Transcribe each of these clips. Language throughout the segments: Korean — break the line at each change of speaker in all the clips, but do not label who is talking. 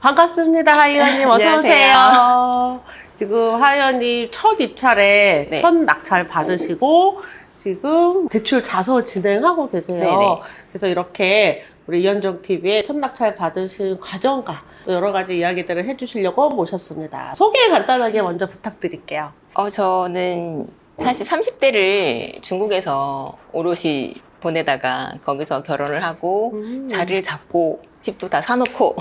반갑습니다, 하이언님. 어서
안녕하세요.
오세요. 지금 하이언님 첫 입찰에
네.
첫 낙찰 받으시고 지금 대출 자소 진행하고 계세요.
네네.
그래서 이렇게 우리 이현정 TV에 첫 낙찰 받으신 과정과 또 여러 가지 이야기들을 해주시려고 모셨습니다. 소개 간단하게 먼저 부탁드릴게요.
어, 저는 사실 30대를 중국에서 오롯이 보내다가 거기서 결혼을 하고
음.
자리를 잡고 집도 다 사놓고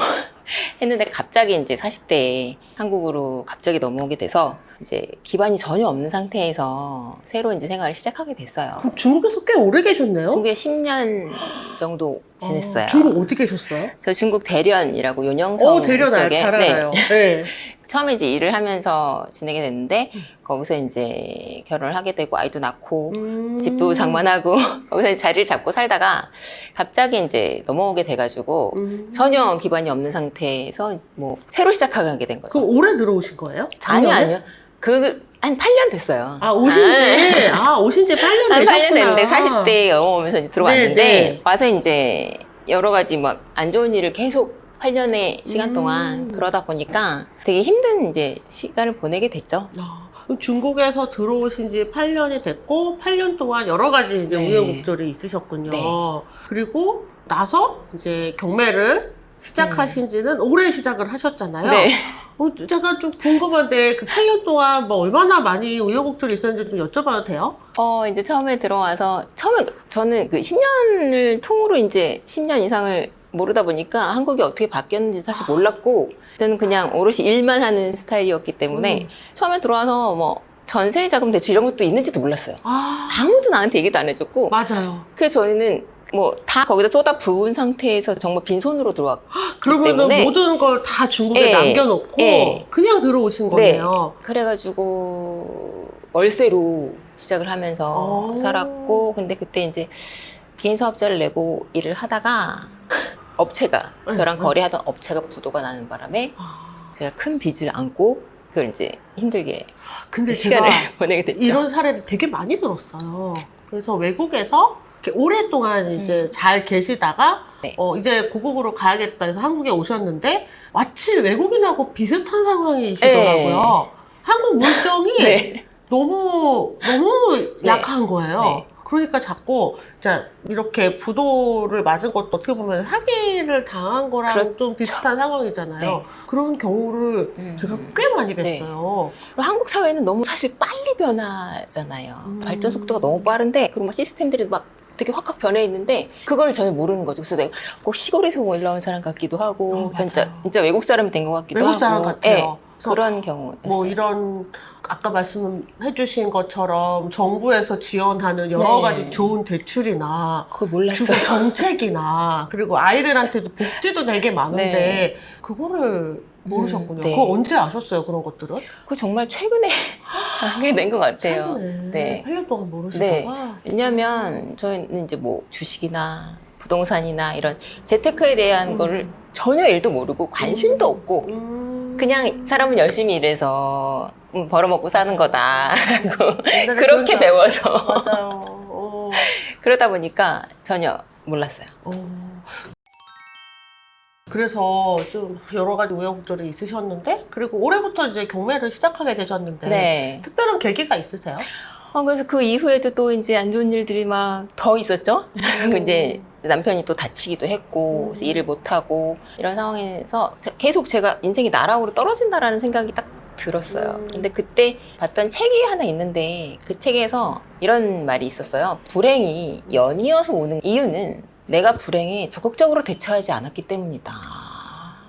했는데 갑자기 이제 40대에 한국으로 갑자기 넘어오게 돼서 이제 기반이 전혀 없는 상태에서 새로 이제 생활을 시작하게 됐어요.
그럼 중국에서 꽤 오래 계셨네요?
중국에 10년 정도 지냈어요.
어, 중국 어디 계셨어요?
저 중국 대련이라고 요녕성
어, 대련 알-
쪽에
잘
네.
알아요. 네.
처음에 이제 일을 하면서 지내게 됐는데
음.
거기서 이제 결혼을 하게 되고 아이도 낳고
음.
집도 장만하고 거기서 자리를 잡고 살다가 갑자기 이제 넘어오게 돼가지고
음.
전혀 기반이 없는 상태에서 뭐 새로 시작하게 된 거죠.
그럼 올해 들어오신 거예요? 작년에?
아니요. 그 한 8년 됐어요.
아, 오신 지, 아, 오신 지 8년
한
되셨구나.
8년 됐는데 40대에 넘어오면서 이제 들어왔는데
네, 네.
와서 이제 여러 가지 막 안 좋은 일을 계속 8년의 시간
음.
동안 그러다 보니까 되게 힘든 이제 시간을 보내게 됐죠.
아, 그럼 중국에서 들어오신 지 8년이 됐고, 8년 동안 여러 가지 이제
네.
우여곡절이 있으셨군요.
네.
그리고 나서 이제 경매를 시작하신 지는 올해 시작을 하셨잖아요.
네.
어, 제가 좀 궁금한데, 그 8년 동안 뭐 얼마나 많이 우여곡절이 있었는지 좀 여쭤봐도 돼요?
어, 이제 처음에 들어와서, 처음에 저는 그 10년을 통으로 이제 10년 이상을 모르다 보니까 한국이 어떻게 바뀌었는지 사실 몰랐고, 저는 그냥 오롯이 일만 하는 스타일이었기 때문에,
음.
처음에 들어와서 뭐, 전세 자금 대출 이런 것도 있는지도 몰랐어요.
아,
아무도 나한테 얘기도 안 해줬고,
맞아요.
그래서 저희는 뭐, 다 거기다 쏟아 부은 상태에서 정말 빈손으로 들어왔고,
그러면은
때문에-
모든 걸 다 중국에
예,
남겨놓고
예.
그냥 들어오신
네.
거네요.
그래가지고 월세로 시작을 하면서
오.
살았고 근데 그때 이제 개인 사업자를 내고 일을 하다가 업체가
응,
저랑
응.
거래하던 업체가 부도가 나는 바람에
아,
제가 큰 빚을 안고 그걸 이제 힘들게
근데
시간을 보내게 됐죠.
이런 사례를 되게 많이 들었어요. 그래서 외국에서 이렇게 오랫동안 이제 잘 계시다가
음. 네.
어, 이제 고국으로 가야겠다 해서 한국에 오셨는데 마치 외국인하고 비슷한 상황이시더라고요. 한국 물정이
네.
너무 너무
네.
약한 거예요.
네.
그러니까 자꾸 자 이렇게 부도를 맞은 것도 어떻게 보면 사기를 당한 거랑
그렇죠.
좀 비슷한 상황이잖아요.
네.
그런 경우를
음.
제가 꽤 많이
네.
뵀어요.
그리고 한국 사회는 너무 사실 빨리 변하잖아요.
음.
발전 속도가 너무 빠른데 그리고 막 시스템들이 막 되게 확확 변해 있는데 그걸 전혀 모르는 거죠. 그래서 내가 꼭 시골에서 올라온 사람 같기도 하고
어,
진짜
맞아요.
진짜 외국 사람이 된 것 같기도
외국
하고
사람 같아요.
네,
그래서
그런 경우였어요.
뭐 이런 아까 말씀해주신 것처럼 정부에서 지원하는 여러
네.
가지 좋은 대출이나
그걸 몰랐어요.
주거 정책이나 그리고 아이들한테도 복지도 되게 많은데
네.
그거를 모르셨군요.
음, 네.
그거 언제 아셨어요 그런 것들은?
그거 정말 최근에 하게 된 것 같아요.
최근에
네.
8년 동안 모르시다가
왜냐하면 저희는 이제 뭐 주식이나 부동산이나 이런 재테크에 대한
음.
거를 전혀 일도 모르고 관심도 없고
음.
그냥 사람은 열심히 일해서 음, 벌어먹고 사는 거다라고 그렇게
그런
배워서
줄- 맞아요. 어.
그러다 보니까 전혀 몰랐어요.
어. 그래서 좀 여러 가지 우여곡절이 있으셨는데 그리고 올해부터 이제 경매를 시작하게 되셨는데
네.
특별한 계기가 있으세요?
어, 그래서 그 이후에도 또 이제 안 좋은 일들이 막 더 있었죠. 이제 남편이 또 다치기도 했고
음.
일을 못 하고 이런 상황에서 제- 계속 제가 인생이 나락으로 떨어진다라는 생각이 딱 들었어요.
음.
근데 그때 봤던 책이 하나 있는데 그 책에서 이런 말이 있었어요. 불행이 연이어서 오는 이유는 내가 불행에 적극적으로 대처하지 않았기 때문이다.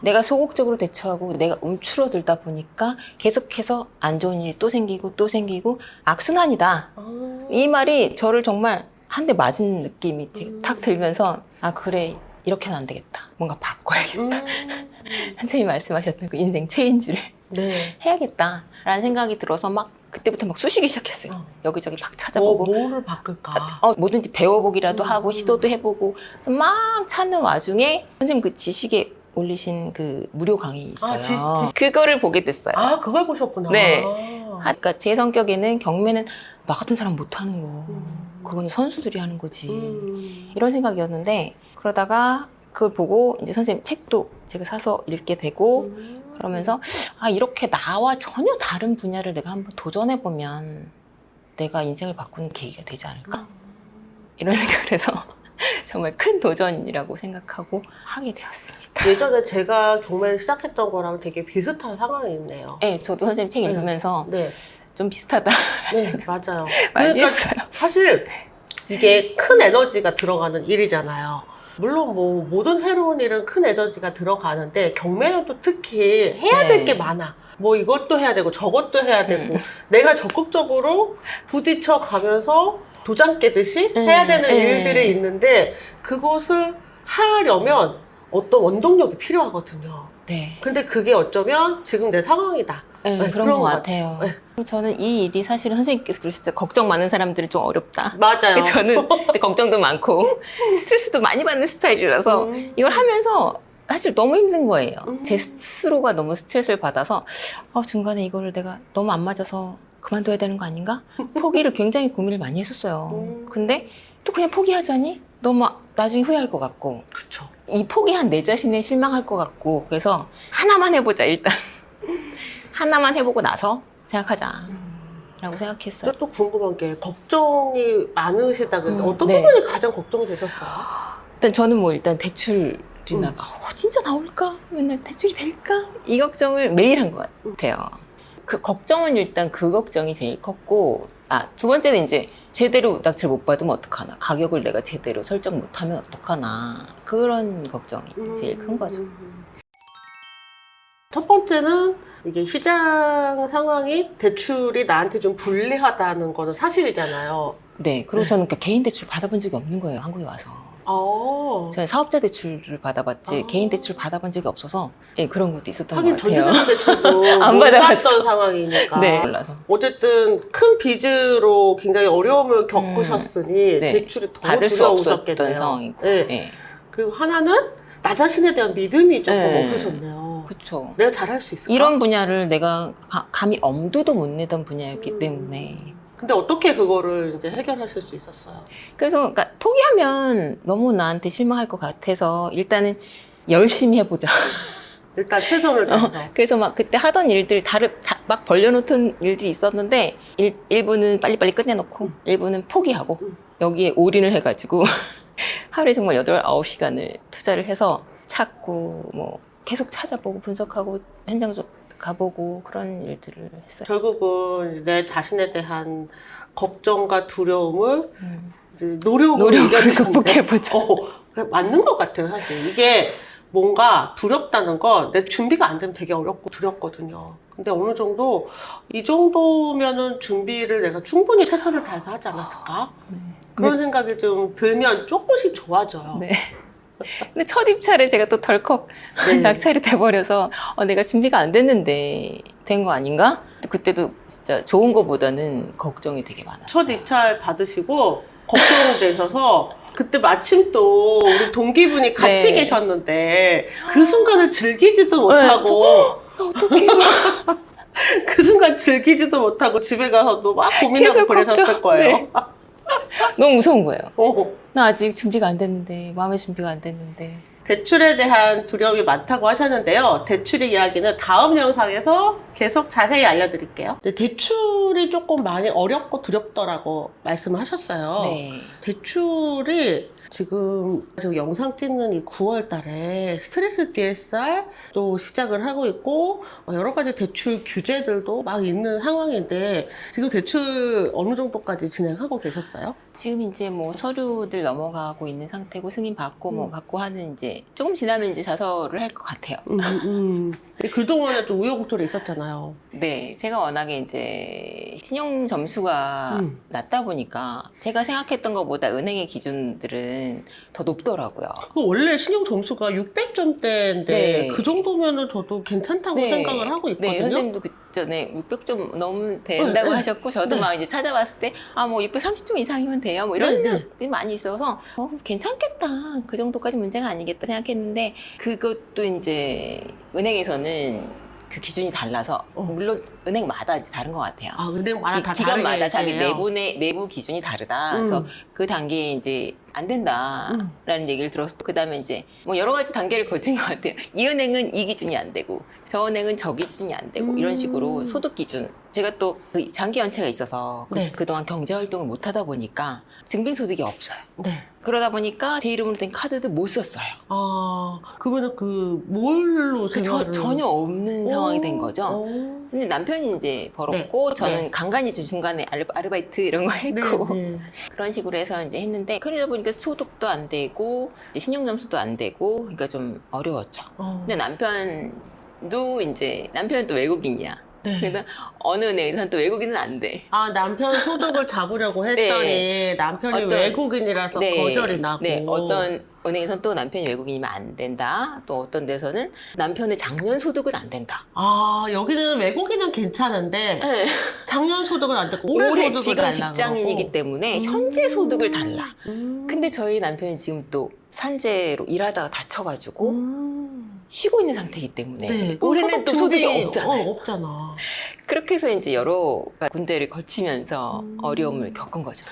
내가 소극적으로 대처하고 내가 움츠러들다 보니까 계속해서 안 좋은 일이 또 생기고 또 생기고 악순환이다.
아.
이 말이 저를 정말 한 대 맞은 느낌이
음.
탁 들면서 아 그래 이렇게는 안 되겠다. 뭔가 바꿔야겠다.
음.
선생님이 말씀하셨던 그 인생 체인지를
네.
해야겠다라는 생각이 들어서 막 그때부터 막 쑤시기 시작했어요.
어.
여기저기 막
뭐,
찾아보고
뭐 를 바꿀까?
어, 뭐든지 배워보기라도
음.
하고 시도도 해보고 막 찾는 와중에 선생님 그 지식에 올리신 그 무료 강의 있어요.
아, 지- 지-
그거를 보게 됐어요.
아, 그걸 보셨구나.
네.
아.
그러니까 제 성격에는 경매는 나 같은 사람 못하는 거.
음.
그거는 선수들이 하는 거지.
음.
이런 생각이었는데 그러다가 그걸 보고 이제 선생님 책도 제가 사서 읽게 되고
음.
그러면서 아 이렇게 나와 전혀 다른 분야를 내가 한번 도전해 보면 내가 인생을 바꾸는 계기가 되지 않을까 이런 생각을 해서 정말 큰 도전이라고 생각하고 하게 되었습니다.
예전에 제가 경매를 시작했던 거랑 되게 비슷한 상황이 있네요.
네, 저도 선생님 책
네.
읽으면서
네,
좀 비슷하다
네, 맞아요. 그러니까. 사실 이게 큰 에너지가 들어가는 일이잖아요. 물론 뭐 모든 새로운 일은 큰 에너지가 들어가는데 경매는 또 특히 해야 될
네.
게 많아. 뭐 이것도 해야 되고 저것도 해야 되고
음.
내가 적극적으로 부딪혀 가면서 도장 깨듯이
음,
해야 되는
음.
일들이 있는데 그것을 하려면 어떤 원동력이 필요하거든요.
네,
근데 그게 어쩌면 지금 내 상황이다.
네,
네,
그런
것것
같아요.
네.
저는 이 일이 사실은 선생님께서 그러셨죠. 걱정 많은 사람들은 좀 어렵다.
맞아요.
근데 저는 걱정도 많고 스트레스도 많이 받는 스타일이라서
음.
이걸 하면서 사실 너무 힘든 거예요.
음.
제 스스로가 너무 스트레스를 받아서 어, 중간에 이거를 내가 너무 안 맞아서 그만둬야 되는 거 아닌가? 포기를 굉장히 고민을 많이 했었어요.
음.
근데 또 그냥 포기하자니 너무 나중에 후회할 것 같고
그쵸.
이 포기한 내 자신에 실망할 것 같고 그래서 하나만 해보자 일단 하나만 해보고 나서 생각하자라고 생각했어요.
또 궁금한 게 걱정이 많으시다 근데
음,
어떤
네.
부분이 가장 걱정이 되셨어요?
일단 저는 뭐 일단 대출이
음.
나가 어, 진짜 나올까 맨날 대출이 될까 이 걱정을 매일 한 것 같아요. 그 걱정은 일단 그 걱정이 제일 컸고 아 두 번째는 이제 제대로 낙찰 못 받으면 어떡하나 가격을 내가 제대로 설정 못하면 어떡하나 그런 걱정이 제일 큰 거죠.
음. 첫 번째는 이게 시장 상황이 대출이 나한테 좀 불리하다는 거는 사실이잖아요.
네 그리고 저는 그러니까 개인 대출 받아본 적이 없는 거예요 한국에 와서.
어.
저는 사업자 대출을 받아봤지
아.
개인 대출 받아본 적이 없어서 예 그런 것도 있었던
하긴
것 같아요.
전세자금 대출도
안 받아봤어.
상황이니까.
네 몰라서
어쨌든 큰 빚으로 굉장히 어려움을 겪으셨으니
네.
대출이 더
받을 수
두려우셨겠네요.
없었던 상황이고.
네.
예
그리고 하나는 나 자신에 대한 믿음이 조금
네.
없으셨네요.
그렇죠.
내가 잘할 수 있을까?
이런 분야를 내가 가- 감히 엄두도 못 내던 분야였기
음.
때문에
근데 어떻게 그거를 이제 해결하실 수 있었어요?
그래서 그러니까 포기하면 너무 나한테 실망할 것 같아서 일단은 열심히 해보자.
일단 최선을 다해서.
그래서 막 그때 하던 일들 다르 다, 막 벌려놓던 일들이 있었는데 일, 일부는 빨리빨리 끝내놓고 일부는 포기하고
음.
여기에 올인을 해가지고 하루에 정말 8, 9시간을 투자를 해서 찾고 뭐 계속 찾아보고 분석하고 현장도 가보고 그런 일들을 했어요.
결국은 내 자신에 대한 걱정과 두려움을
음.
노력으로.
극복해보자.
어, 맞는 것 같아요, 사실. 이게 뭔가 두렵다는 건 내 준비가 안 되면 되게 어렵고 두렵거든요. 근데 어느 정도 이 정도면은 준비를 내가 충분히 최선을 다해서 하지 않았을까? 그런 생각이 좀 들면 조금씩 좋아져요.
네. 근데 첫 입찰에 제가 또 덜컥
네.
낙찰이 돼버려서 어, 내가 준비가 안 됐는데 된 거 아닌가? 그때도 진짜 좋은 거보다는 걱정이 되게 많았어요.
첫 입찰 받으시고 걱정이 되셔서 그때 마침 또 우리 동기분이 같이
네.
계셨는데 그 순간을 즐기지도 못하고
어떻게
그 순간 즐기지도 못하고 집에 가서도 막 고민하고
계속
그러셨을
걱정.
거예요.
네. 너무 무서운 거예요.
어.
나 아직 준비가 안 됐는데 마음의 준비가 안 됐는데
대출에 대한 두려움이 많다고 하셨는데요. 대출의 이야기는 다음 영상에서 계속 자세히 알려드릴게요. 근데 대출이 조금 많이 어렵고 두렵더라고 말씀을 하셨어요.
네.
대출이 지금 지금 영상 찍는 이 9월 달에 스트레스 DSR 또 시작을 하고 있고 어, 여러 가지 대출 규제들도 막 있는 상황인데 지금 대출 어느 정도까지 진행하고 계셨어요?
지금 이제 뭐 서류들 넘어가고 있는 상태고 승인 받고 뭐
음.
받고 하는 이제 조금 지나면 이제 자서를 할 것 같아요.
음, 음. 근데 그동안에 또 우여곡절이 있었잖아요.
네, 제가 워낙에 이제 신용 점수가
음.
낮다 보니까 제가 생각했던 것보다 은행의 기준들은 더 높더라고요.
그 원래 신용 점수가 600점대인데
네.
그 정도면은 저도 괜찮다고
네.
생각을 하고 있거든요.
네, 선생님도 그 전에 600점 넘으면 된다고
네, 네.
하셨고 저도
네.
막 이제 찾아봤을 때 아 뭐 630점 이상이면 돼요. 뭐 이런
네, 네.
생각이 많이 있어서 어, 괜찮겠다. 그 정도까지 문제가 아니겠다 생각했는데 그것도 이제 은행에서는 그 기준이 달라서
어.
물론 은행마다 다른 것 같아요.
아, 은행마다
기-
다
기관마다
다르게
자기. 내부 내 내부 기준이 다르다.
음.
그래서 그 단계에 이제 안 된다라는 얘기를 들었고 그다음에 이제 뭐 여러 가지 단계를 거친 것 같아요. 이 은행은 이 기준이 안 되고 저 은행은 저 기준이 안 되고 이런 식으로 소득 기준 제가 또그 장기 연체가 있어서 그,
네.
그동안 경제 활동을 못 하다 보니까 증빙 소득이 없어요.
네.
그러다 보니까 제 이름으로 된 카드도 못 썼어요.
아, 그러면은 그 뭘로
그 저-
생활을
전혀 없는
오,
상황이 된 거죠.
오.
근데 남편이 이제 벌었고
네.
저는
네.
간간히 좀 중간에 아르, 아르바 이트 이런 거
네,
했고
네.
그런 식으로 해서 이제 했는데 그러다 보니까 소득도 안 되고 이제 신용 점수도 안 되고 그러니까 좀 어려웠죠.
어.
근데 남편도 이제 남편은 또 외국인이야.
네.
그래서 어느 은행에서는 또 외국인은 안 돼.
아, 남편 소득을 잡으려고 했더니 남편이
어떤-
외국인이라서 거절이 나고.
네, 어떤 은행에서는 또 남편이 외국인이면 안 된다. 또 어떤 데서는 남편의 작년 소득은 안 된다.
아, 여기는 외국인은 괜찮은데 작년 소득은 안 되고 올해,
올해
소득을
지금 직장인이기. 때문에
음.
현재 소득을 달라.
음.
근데 저희 남편이 지금 또 산재로 일하다가 다쳐가지고
음.
쉬고 있는 상태이기 때문에
네.
올해는 또 소득이 없잖아요.
어, 없잖아.
그렇게 해서 이제 여러 군데를 거치면서
음.
어려움을 겪은 거죠.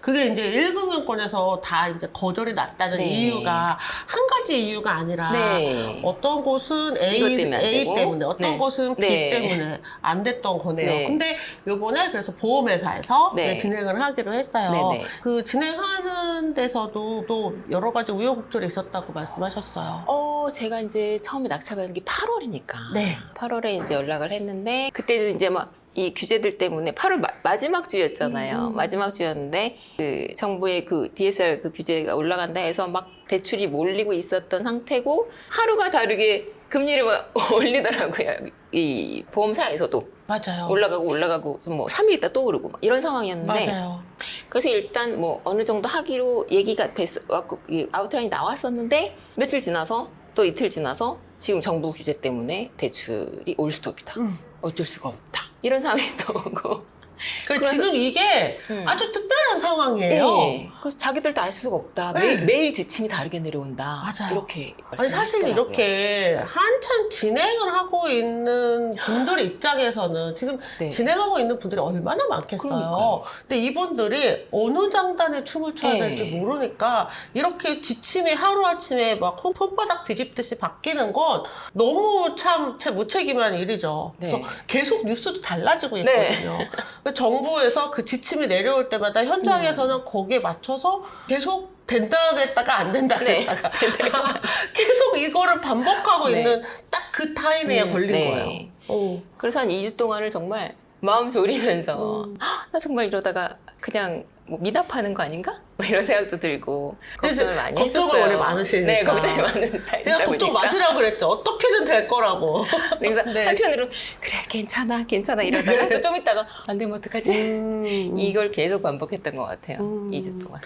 그게 이제 1금융권에서 다 이제 거절이 났다는
네.
이유가 한 가지 이유가 아니라
네.
어떤 곳은
이것
A,
때문에 안
A
되고.
때문에 어떤
네.
곳은 B
네.
때문에 안 됐던 거네요.
네.
근데 요번에 그래서 보험회사에서
네.
네, 진행을 하기로 했어요.
네, 네.
그 진행하는 데서도 또 여러 가지 우여곡절이 있었다고 말씀하셨어요.
어, 제가 이제 처음에 낙찰받은 게 8월이니까.
네.
8월에 이제 연락을 했는데, 그때도 이제 막 이 규제들 때문에 8월 마, 지막 주였잖아요.
음.
마지막 주였는데, 그 정부의 그 DSR 그 규제가 올라간다 해서 막 대출이 몰리고 있었던 상태고, 하루가 다르게 금리를 막 올리더라고요. 이 보험사에서도
맞아요.
올라가고 올라가고 좀뭐 3일 있다 또 오르고 막 이런 상황이었는데
맞아요.
그래서 일단 뭐 어느 정도 하기로 얘기가 됐 왔고 아웃라인이 나왔었는데 며칠 지나서 또 이틀 지나서 지금 정부 규제 때문에 대출이 올스톱이다.
음.
어쩔 수가 없다. 이런 상황이 또 오고.
그
그래서-
지금 이게
음.
아주 특별한 상황이에요.
네. 그래서 자기들도 알 수가 없다.
네.
매일, 매일 지침이 다르게 내려온다.
맞아요.
이렇게
아니 사실
말씀하시더라고요.
이렇게 한참 진행을 하고 있는 분들 입장에서는 지금
네.
진행하고 있는 분들이 얼마나 많겠어요.
그러니까요.
근데 이분들이 어느 장단에 춤을 춰야
네.
될지 모르니까 이렇게 지침이 하루아침에 막 손- 손바닥 뒤집듯이 바뀌는 건 너무 참 제 무책임한 일이죠.
네.
그래서 계속 뉴스도 달라지고
네.
있거든요. 정부에서 그 지침이 내려올 때마다 현장에서는 거기에 맞춰서 계속 된다 했다가 안 된다
네.
했다가 계속 이거를 반복하고
네.
있는 딱 그 타이밍에
음,
걸린
네.
거예요. 어.
그래서 한 2주 동안을 정말 마음 졸이면서
음.
"헉, 나 정말 이러다가 그냥 뭐 미납하는 거 아닌가? 뭐 이런 생각도 들고 걱정을 많이
걱정을
했었어요.
원래 많으시니까.
네, 걱정이 많은 스타일이다
제가 걱정
보니까.
마시라고 그랬죠. 어떻게든 될 거라고.
그래서
네.
한편으로는 그래 괜찮아 괜찮아 이러다가 또 좀 있다가 안 되면 어떡하지?
음.
이걸 계속 반복했던 것 같아요.
음.
2주 동안.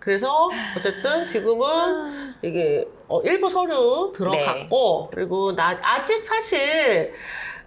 그래서 어쨌든 지금은 이게 어, 일부 서류 들어갔고
네.
그리고 나 아직 사실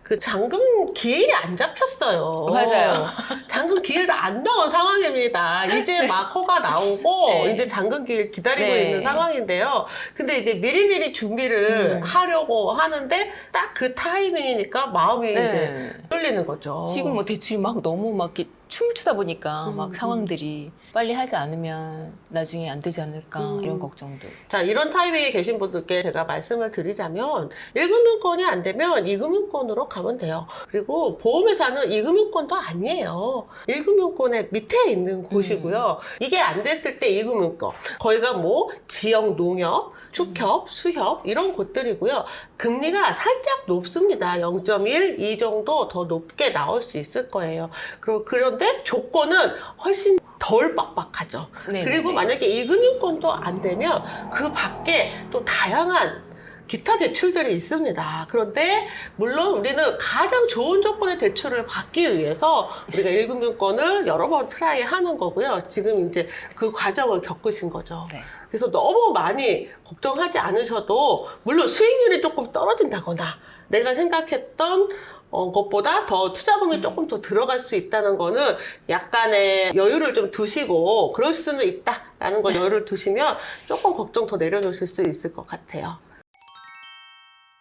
그 잔금 기일이 안 잡혔어요.
맞아요.
잔금 기일도 안 나온 상황입니다. 이제 막 허가 나오고
네.
이제 잔금 기일 기다리고
네.
있는 상황인데요. 근데 이제 미리미리 준비를
음.
하려고 하는데 딱 그 타이밍이니까 마음이 이제
네.
뚫리는 거죠.
지금 뭐 대출이 막 너무 막 이렇게 춤을 추다 보니까
음,
막 상황들이 빨리 하지 않으면 나중에 안 되지 않을까
음.
이런 걱정도.
자, 이런 타이밍에 계신 분들께 제가 말씀을 드리자면 1금융권이 안 되면 2금융권으로 가면 돼요. 그리고 보험회사는 2금융권도 아니에요. 1금융권의 밑에 있는 곳이고요. 이게 안 됐을 때 2금융권. 거기가 뭐 지역 농협, 축협, 수협 이런 곳들이고요. 금리가 살짝 높습니다. 0.1, 2 정도 더 높게 나올 수 있을 거예요. 그리고 그런데 조건은 훨씬 덜 빡빡하죠.
네네네.
그리고 만약에 이 금융권도 안 되면 그 밖에 또 다양한 기타 대출들이 있습니다. 그런데 물론 우리는 가장 좋은 조건의 대출을 받기 위해서 우리가 1금융권을 여러 번 트라이 하는 거고요. 지금 이제 그 과정을 겪으신 거죠.
네.
그래서 너무 많이 걱정하지 않으셔도 물론 수익률이 조금 떨어진다거나 내가 생각했던 어, 것보다 더 투자금이 조금 더 들어갈 수 있다는 거는 약간의 여유를 좀 두시고 그럴 수는 있다라는 거 여유를 두시면 조금 걱정 더 내려놓으실 수 있을 것 같아요.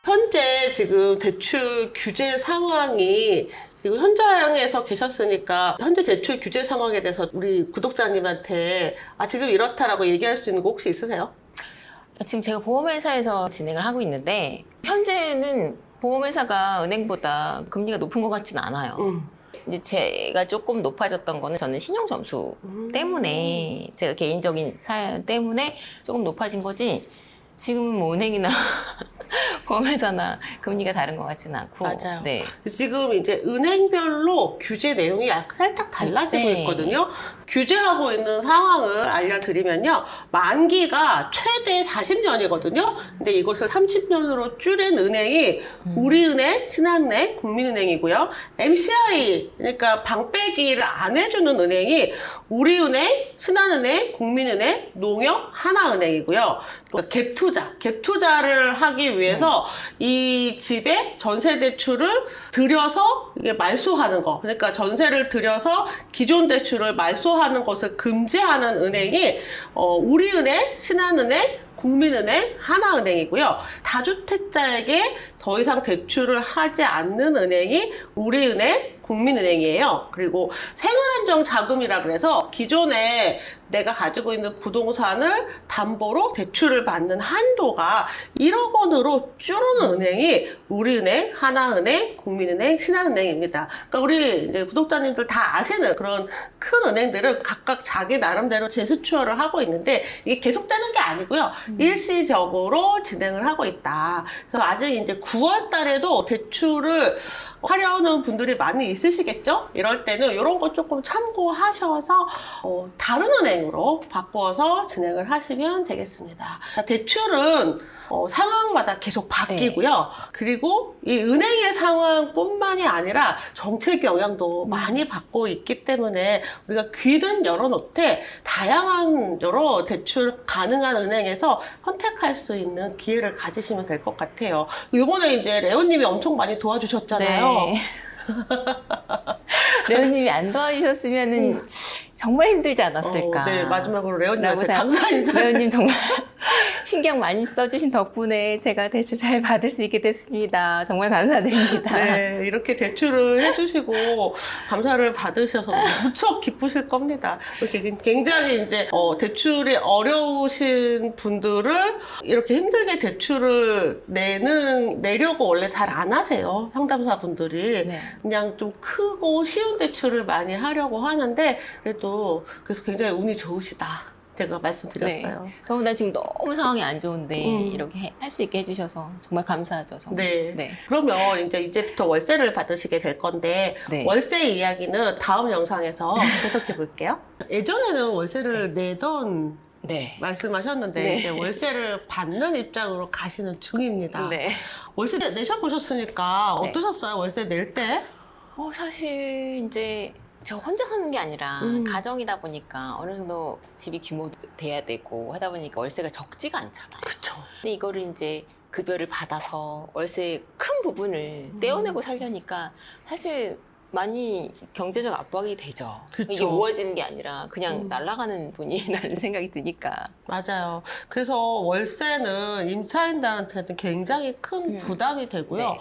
현재 지금 대출 규제 상황이 지금 현장에서 계셨으니까 현재 대출 규제 상황에 대해서 우리 구독자님한테 아 지금 이렇다라고 얘기할 수 있는 거 혹시 있으세요?
지금 제가 보험회사에서 진행을 하고 있는데 현재는 보험회사가 은행보다 금리가 높은 것 같지는 않아요.
음.
이제 제가 조금 높아졌던 거는 저는 신용 점수 때문에 제가 개인적인 사연 때문에 조금 높아진 거지 지금은 뭐 은행이나 보험회사나 금리가 다른 것 같지는 않고
맞아요.
네.
지금 이제 은행별로 규제 내용이 약 살짝 달라지고
네.
있거든요. 규제하고 있는 상황을 알려드리면요. 만기가 최대 40년이거든요. 근데 이것을 30년으로 줄인 은행이
음.
우리은행, 신한은행, 국민은행이고요. MCI, 그러니까 방빼기를 안 해주는 은행이 우리은행, 신한은행, 국민은행, 농협, 하나은행이고요. 또 갭투자, 갭투자를 하기 위해서 이 집에 전세 대출을 들여서 이게 말소하는 거. 그러니까 전세를 들여서 기존 대출을 말소하는 것을 금지하는 은행이 어, 우리은행, 신한은행, 국민은행, 하나은행이고요. 다주택자에게 더 이상 대출을 하지 않는 은행이 우리은행, 국민은행이에요. 그리고 생활안정 자금이라 그래서 기존에 내가 가지고 있는 부동산을 담보로 대출을 받는 한도가 1억 원으로 줄은 은행이 우리은행, 하나은행, 국민은행, 신한은행입니다. 그러니까 우리 이제 구독자님들 다 아시는 그런 큰 은행들은 각각 자기 나름대로 제스처를 하고 있는데 이게 계속되는 게 아니고요. 일시적으로 진행을 하고 있다. 그래서 아직 이제 9월 달에도 대출을 하려는 분들이 많이 있으시겠죠? 이럴 때는 이런 거 조금 참고하셔서 어, 다른 은행으로 바꿔서 진행을 하시면 되겠습니다. 자, 대출은 어, 상황마다 계속 바뀌고요. 그리고 이 은행의 상황뿐만이 아니라 정책 영향도 많이 받고 있기 때문에 우리가 귀는 열어놓되 다양한 여러 대출 가능한 은행에서 선택할 수 있는 기회를 가지시면 될 것 같아요. 이번에 이제 레오님이 엄청 많이 도와주셨잖아요.
네. 레오님이 안 도와주셨으면은 정말 힘들지 않았을까.
어, 네, 마지막으로 레오님한테 감사 인사.
레오님 정말 신경 많이 써주신 덕분에 제가 대출 잘 받을 수 있게 됐습니다. 정말 감사드립니다.
네, 이렇게 대출을 해주시고 감사를 받으셔서 무척 기쁘실 겁니다. 이렇게 굉장히 이제 어, 대출이 어려우신 분들을 이렇게 힘들게 대출을 내는 내려고 원래 잘 안 하세요 상담사 분들이
네.
그냥 좀 크고 쉬운 대출을 많이 하려고 하는데 그래도 그래서 굉장히 운이 좋으시다 제가 말씀드렸어요.
더구나 지금 너무 상황이 안 좋은데
음.
이렇게 할 수 있게 해주셔서 정말 감사하죠. 정말.
네.
네.
그러면 이제 이제부터 월세를 받으시게 될 건데
네.
월세 이야기는 다음 영상에서 계속해 볼게요. 예전에는 월세를 내던
네.
말씀하셨는데
네.
이제 월세를 받는 입장으로 가시는 중입니다.
네.
월세 내셔 보셨으니까
네.
어떠셨어요? 월세 낼 때?
어, 사실 이제 저 혼자 사는 게 아니라
음.
가정이다 보니까 어느 정도 집이 규모도 돼야 되고 하다 보니까 월세가 적지가 않잖아요.
그쵸.
근데 이거를 이제 급여를 받아서 월세의 큰 부분을
음.
떼어내고 살려니까 사실 많이 경제적 압박이 되죠.
그쵸.
이게 모아지는 게 아니라 그냥
음.
날아가는 돈이라는 생각이 드니까.
맞아요. 그래서 월세는 임차인들한테는 굉장히 큰
음.
부담이 되고요.
네.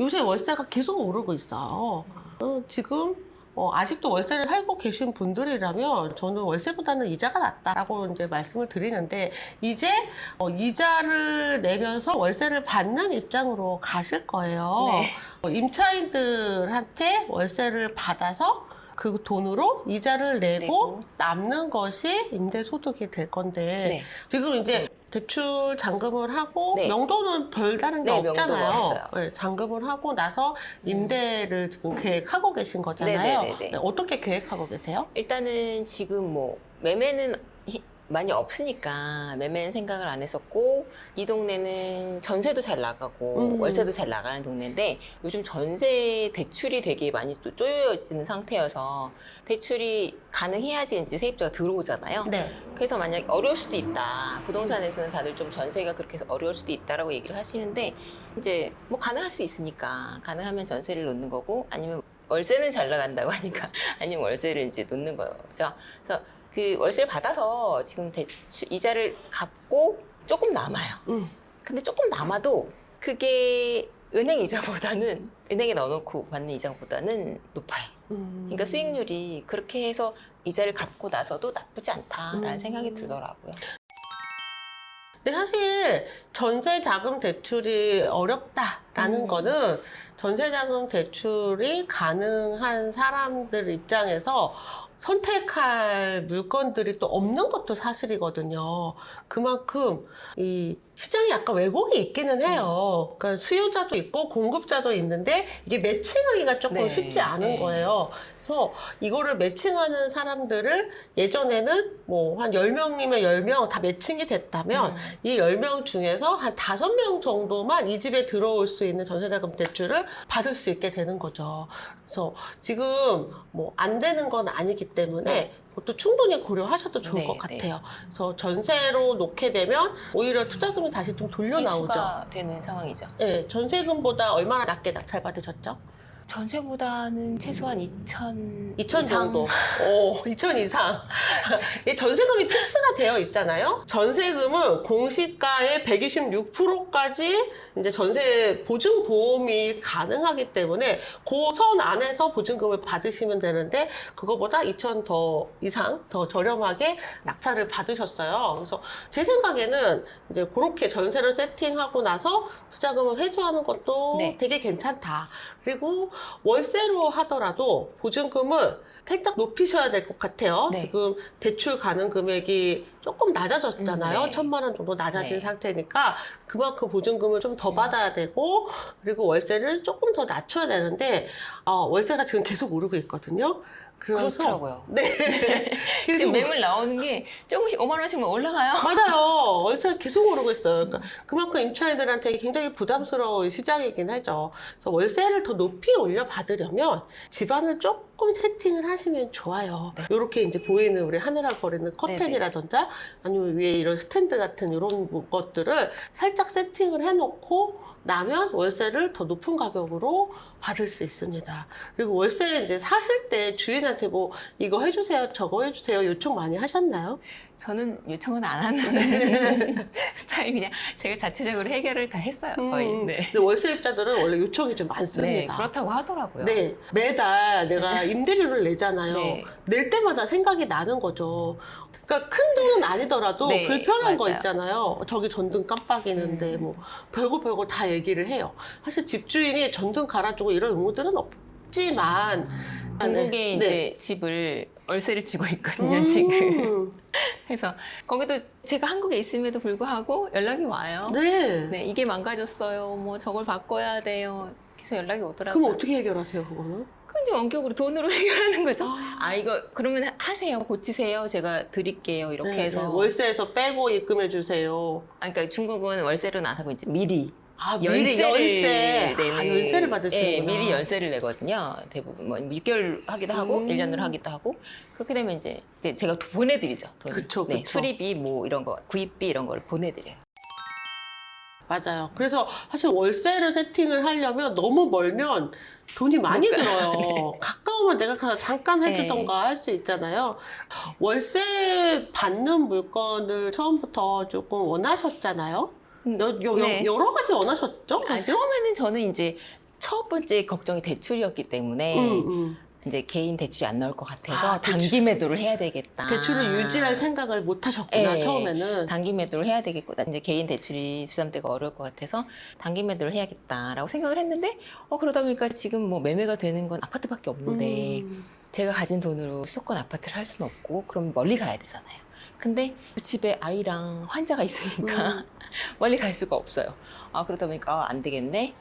요새 월세가 계속 오르고 있어요. 어, 지금 어, 아직도 월세를 살고 계신 분들이라면 저는 월세보다는 이자가 낫다라고 이제 말씀을 드리는데 이제 어, 이자를 내면서 월세를 받는 입장으로 가실 거예요.
네.
어, 임차인들한테 월세를 받아서 그 돈으로 이자를 내고,
내고.
남는 것이 임대소득이 될 건데
네.
지금 이제 대출 잔금을 하고
네.
명도는 별다른 게
네, 명도가
없잖아요.
없어요.
네, 잔금을 하고 나서 임대를 지금 계획하고 계신 거잖아요.
네 네 네 네.
네, 어떻게 계획하고 계세요?
일단은 지금 뭐 매매는 히- 많이 없으니까 매매는 생각을 안 했었고 이 동네는 전세도 잘 나가고
음.
월세도 잘 나가는 동네인데 요즘 전세 대출이 되게 많이 또 쪼여지는 상태여서 대출이 가능해야지 이제 세입자가 들어오잖아요.
네.
그래서 만약 어려울 수도 있다. 부동산에서는 다들 좀 전세가 그렇게 해서 어려울 수도 있다라고 얘기를 하시는데 이제 뭐 가능할 수 있으니까 가능하면 전세를 놓는 거고 아니면 월세는 잘 나간다고 하니까 아니면 월세를 이제 놓는 거죠. 그래서 그 월세를 받아서 지금 대출 이자를 갚고 조금 남아요.
음.
근데 조금 남아도 그게 은행 이자보다는 은행에 넣어놓고 받는 이자보다는 높아요.
음.
그러니까 수익률이 그렇게 해서 이자를 갚고 나서도 나쁘지 않다라는
음.
생각이 들더라고요.
근데 사실 전세 자금 대출이 어렵다라는
음.
거는 전세 자금 대출이 가능한 사람들 입장에서 선택할 물건들이 또 없는 것도 사실이거든요. 그만큼 이 시장에 약간 왜곡이 있기는 해요. 그러니까 수요자도 있고 공급자도 있는데 이게 매칭하기가 조금
네,
쉽지 않은
네.
거예요. 그래서 이거를 매칭하는 사람들을 예전에는 뭐 한 10명이면 10명 다 매칭이 됐다면
음.
이 10명 중에서 한 5명 정도만 이 집에 들어올 수 있는 전세자금 대출을 받을 수 있게 되는 거죠. 그래서 지금 뭐 안 되는 건 아니기 때문에
네.
그것도 충분히 고려하셔도 좋을
네,
것 같아요. 그래서 전세로 놓게 되면 오히려 투자금이 다시 좀 돌려 나오죠.
되는 상황이죠.
네, 전세금보다 얼마나 낮게 낙찰 받으셨죠?
전세보다는 최소한 2천
2천 정도. 오, 2천 이상. 이 전세금이 픽스가 되어 있잖아요. 전세금은 공시가의 126%까지 이제 전세 보증 보험이 가능하기 때문에 그 선 안에서 보증금을 받으시면 되는데 그거보다 2천 더 이상 더 저렴하게 낙찰을 받으셨어요. 그래서 제 생각에는 이제 그렇게 전세를 세팅하고 나서 투자금을 회수하는 것도
네.
되게 괜찮다. 그리고 월세로 하더라도 보증금을 살짝 높이셔야 될 것 같아요.
네.
지금 대출 가능 금액이 조금 낮아졌잖아요.
음, 네.
천만 원 정도 낮아진
네.
상태니까 그만큼 보증금을 좀더
네.
받아야 되고 그리고 월세를 조금 더 낮춰야 되는데 어, 월세가 지금 계속 오르고 있거든요. 그래서
그렇더라고요.
네. 계속
지금 매물 나오는 게 조금씩 5만 원씩만 올라가요.
맞아요. 월세가 계속 오르고 있어요. 그러니까 그만큼 임차인들한테 굉장히 부담스러운 시장이긴 하죠. 그래서 월세를 더 높이 올려 받으려면 집안을 조금 세팅을 하시면 좋아요.
네.
이렇게 이제 보이는 우리 하늘아 거리는 커튼이라든가 아니면 위에 이런 스탠드 같은 이런 것들을 살짝 세팅을 해놓고 나면 월세를 더 높은 가격으로 받을 수 있습니다. 그리고 월세 이제 사실 때 주인한테 뭐 이거 해주세요, 저거 해주세요 요청 많이 하셨나요?
저는 요청은 안 하는 스타일 그냥 제가 자체적으로 해결을 다 했어요. 거의.
음,
네.
근데 월세 입자들은 원래 요청이 좀
네,
많습니다.
그렇다고 하더라고요.
네, 매달 내가 임대료를 내잖아요.
네.
낼 때마다 생각이 나는 거죠. 그러니까 큰 돈은 아니더라도
네,
불편한 거
맞아요.
있잖아요. 저기 전등 깜빡이는데
음.
뭐 별거 별거 다 얘기를 해요. 사실 집주인이 전등 갈아주고 이런 의무들은 없지만
중국에
네.
이제 집을 월세를 주고 있거든요,
음,
지금. 그래서 거기도 제가 한국에 있음에도 불구하고 연락이 와요.
네.
네, 이게 망가졌어요. 뭐 저걸 바꿔야 돼요. 계속 연락이 오더라고요.
그럼 어떻게 해결하세요, 그거는?
이제 원격으로 돈으로 해결하는 거죠.
아.
아, 이거 그러면 하세요. 고치세요. 제가 드릴게요. 이렇게
네,
해서.
네, 월세에서 빼고 입금해 주세요.
아, 그러니까 중국은 월세로는 안 하고 이제 미리
아, 미리 열세. 아, 열세를 받으시는구나.
네, 미리 열세를 내거든요. 대부분 뭐 6개월 하기도 하고
음.
1년으로 하기도 하고 그렇게 되면 이제, 이제 제가 또 보내드리죠. 돈을.
그쵸,
네,
그쵸.
수리비 뭐 이런 거 구입비 이런 걸 보내드려요.
맞아요. 그래서 사실 월세를 세팅을 하려면 너무 멀면 돈이 많이 들어요. 가까우면 내가 그냥 잠깐 해주던가 할 수 있잖아요. 월세 받는 물건을 처음부터 조금 원하셨잖아요.
음,
여, 여,
네.
러 가지 원하셨죠?
아,
사실?
처음에는 저는 이제 첫 번째 걱정이 대출이었기 때문에
음, 음.
이제 개인 대출이 안 나올 것 같아서
아, 대출.
단기 매도를 해야 되겠다.
대출을 유지할 생각을 못 하셨구나,
네.
처음에는.
단기 매도를 해야 되겠구나. 이제 개인 대출이 수담대가 어려울 것 같아서 단기 매도를 해야겠다라고 생각을 했는데, 어, 그러다 보니까 지금 뭐 매매가 되는 건 아파트밖에 없는데,
음.
제가 가진 돈으로 수도권 아파트를 할 수는 없고, 그럼 멀리 가야 되잖아요. 근데 집에 아이랑 환자가 있으니까
음.
멀리 갈 수가 없어요. 아, 그러다 보니까 아, 안 되겠네.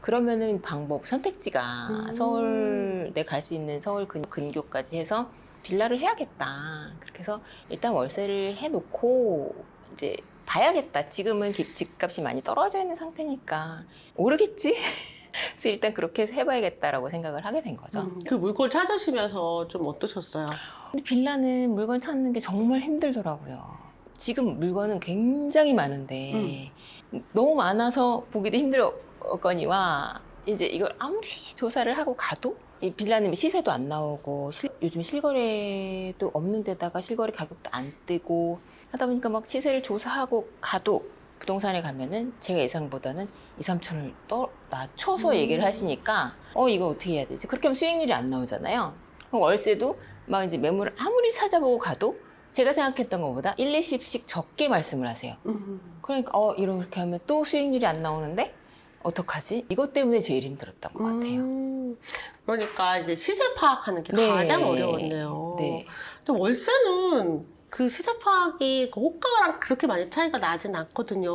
그러면은 방법, 선택지가
음.
서울, 내가 갈수 있는 서울 근, 근교까지 해서 빌라를 해야겠다. 그렇게 해서 일단 월세를 해놓고 이제 봐야겠다. 지금은 기- 집값이 많이 떨어져 있는 상태니까 오르겠지? 그래서 일단 그렇게 해서 해봐야겠다라고 생각을 하게 된 거죠.
음, 그 물건 찾으시면서 좀 어떠셨어요?
근데 빌라는 물건 찾는 게 정말 힘들더라고요. 지금 물건은 굉장히 많은데 너무 많아서 보기도 힘들었 거니와 이제 이걸 아무리 조사를 하고 가도 이 빌라는 시세도 안 나오고 실- 요즘 실거래도 없는 데다가 실거래 가격도 안 뜨고 하다 보니까 막 시세를 조사하고 가도 부동산에 가면은 제가 예상보다는 2, 3천을 떠 낮춰서
음.
얘기를 하시니까 어 이거 어떻게 해야 되지? 그렇게 하면 수익률이 안 나오잖아요. 그럼 월세도 막 이제 매물을 아무리 찾아보고 가도 제가 생각했던 것보다 1, 20씩 적게 말씀을 하세요.
음.
그러니까 어 이렇게 하면 또 수익률이 안 나오는데 어떡하지? 이것 때문에 제일 힘들었던 것 같아요.
음. 그러니까 이제 시세 파악하는 게
네.
가장 어려웠네요.
네.
근데 월세는 그 시세 파악이 그 호가랑 그렇게 많이 차이가 나진 않거든요.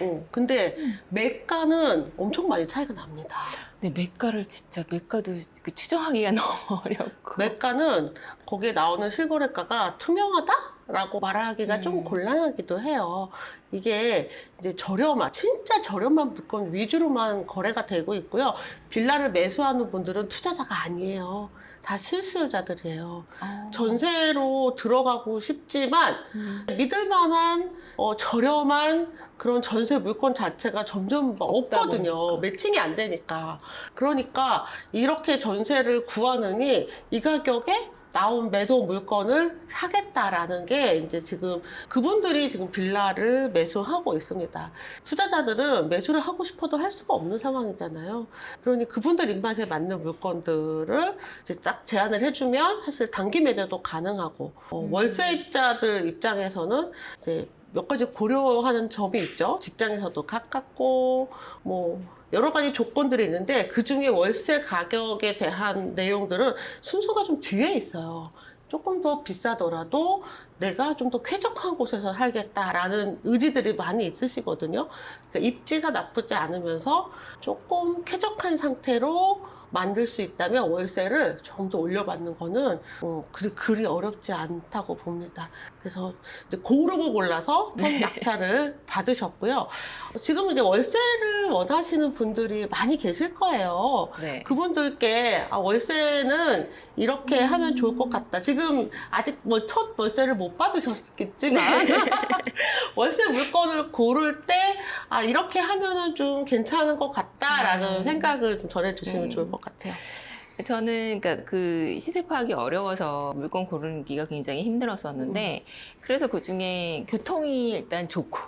어, 근데 매가는 엄청 많이 차이가 납니다.
근데 매가를 진짜 매가도 그 추정하기가 너무 어렵고.
매가는 거기에 나오는 실거래가가 투명하다 라고 말하기가
음.
좀 곤란하기도 해요. 이게 이제 저렴한, 진짜 저렴한 물건 위주로만 거래가 되고 있고요. 빌라를 매수하는 분들은 투자자가 아니에요. 다 실수요자들이에요.
어.
전세로 들어가고 싶지만
음.
믿을 만한 어, 저렴한 그런 전세 물건 자체가 점점 없거든요.
보니까.
매칭이 안 되니까. 그러니까 이렇게 전세를 구하느니 이 가격에 나온 매도 물건을 사겠다라는 게 이제 지금 그분들이 지금 빌라를 매수하고 있습니다. 투자자들은 매수를 하고 싶어도 할 수가 없는 상황이잖아요. 그러니 그분들 입맛에 맞는 물건들을 이제 딱 제안을 해주면 사실 단기 매도도 가능하고 어,
음.
월세자들 입장에서는 이제 몇 가지 고려하는 점이 있죠. 직장에서도 가깝고 뭐 여러 가지 조건들이 있는데 그 중에 월세 가격에 대한 내용들은 순서가 좀 뒤에 있어요. 조금 더 비싸더라도 내가 좀 더 쾌적한 곳에서 살겠다라는 의지들이 많이 있으시거든요. 그러니까 입지가 나쁘지 않으면서 조금 쾌적한 상태로 만들 수 있다면 월세를 조금 더 올려받는 거는 어, 그, 그리 어렵지 않다고 봅니다. 그래서 이제 고르고 골라서 좀
네.
낙찰을 받으셨고요. 지금 이제 월세를 원하시는 분들이 많이 계실 거예요.
네.
그분들께 아, 월세는 이렇게
음.
하면 좋을 것 같다. 지금 아직 뭐 첫 월세를 못 받으셨겠지만
네.
월세 물건을 고를 때 아, 이렇게 하면은 좀 괜찮은 것 같다라는
음.
생각을 좀 전해주시면
음.
좋을 것 같아요.
저는 그러니까 그 시세 파악이 어려워서 물건 고르기가 굉장히 힘들었었는데 그래서 그 중에 교통이 일단 좋고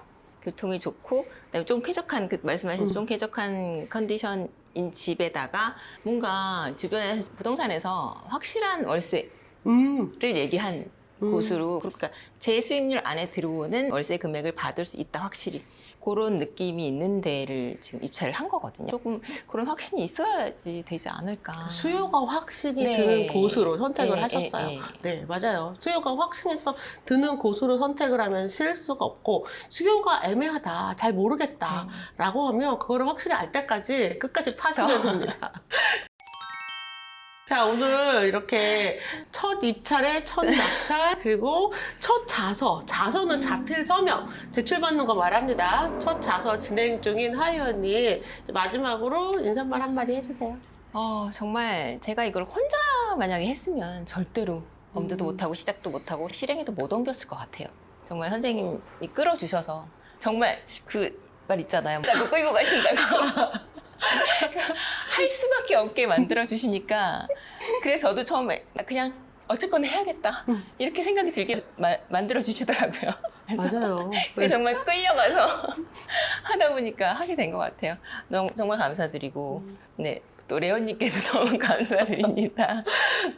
교통이 좋고 그다음에 좀 쾌적한 그 말씀하신
음.
좀 쾌적한 컨디션인 집에다가 뭔가 주변에 부동산에서 확실한 월세를
음,
얘기한
음.
곳으로 그러니까 제 수익률 안에 들어오는 월세 금액을 받을 수 있다 확실히 그런 느낌이 있는 데를 지금 입찰을 한 거거든요. 조금 그런 확신이 있어야지 되지 않을까.
수요가 확신이
네.
드는 곳으로 선택을
예,
하셨어요.
예, 예.
네, 맞아요. 수요가 확신해서 드는 곳으로 선택을 하면 실수가 없고, 수요가 애매하다, 잘 모르겠다,
음.
라고 하면 그거를 확실히 알 때까지 끝까지 파시면 됩니다. 자, 오늘 이렇게 첫 입찰에 첫 낙찰, 그리고 첫 자서, 자서는 자필 서명, 대출받는 거 말합니다. 첫 자서 진행 중인 하이언님, 마지막으로 인사말 한마디 해주세요.
어, 정말 제가 이걸 혼자 만약에 했으면 절대로 엄두도
음.
못하고 시작도 못하고 실행에도 못 옮겼을 것 같아요. 정말 선생님이 끌어주셔서 정말 그 말 있잖아요. 자꾸 끌고 가신다고. 할 수밖에 없게 만들어 주시니까 그래서 저도 처음에 그냥 어쨌건 해야겠다
음.
이렇게 생각이 들게 마- 만들어 주시더라고요.
맞아요.
그래서 정말 끌려가서 하다 보니까 하게 된 것 같아요. 너무, 정말 감사드리고, 네. 또 레온님께서 너무 감사드립니다.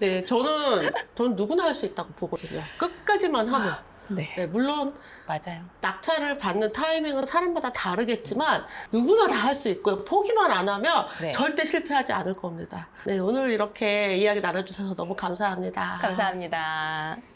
네, 저는, 저는 누구나 할 수 있다고 보거든요. 끝까지만 하면.
네.
네, 물론
맞아요.
낙찰을 받는 타이밍은 사람마다 다르겠지만 누구나 다 할 수 있고요. 포기만 안 하면
네.
절대 실패하지 않을 겁니다. 네, 오늘 이렇게 이야기 나눠주셔서 너무 감사합니다.
감사합니다.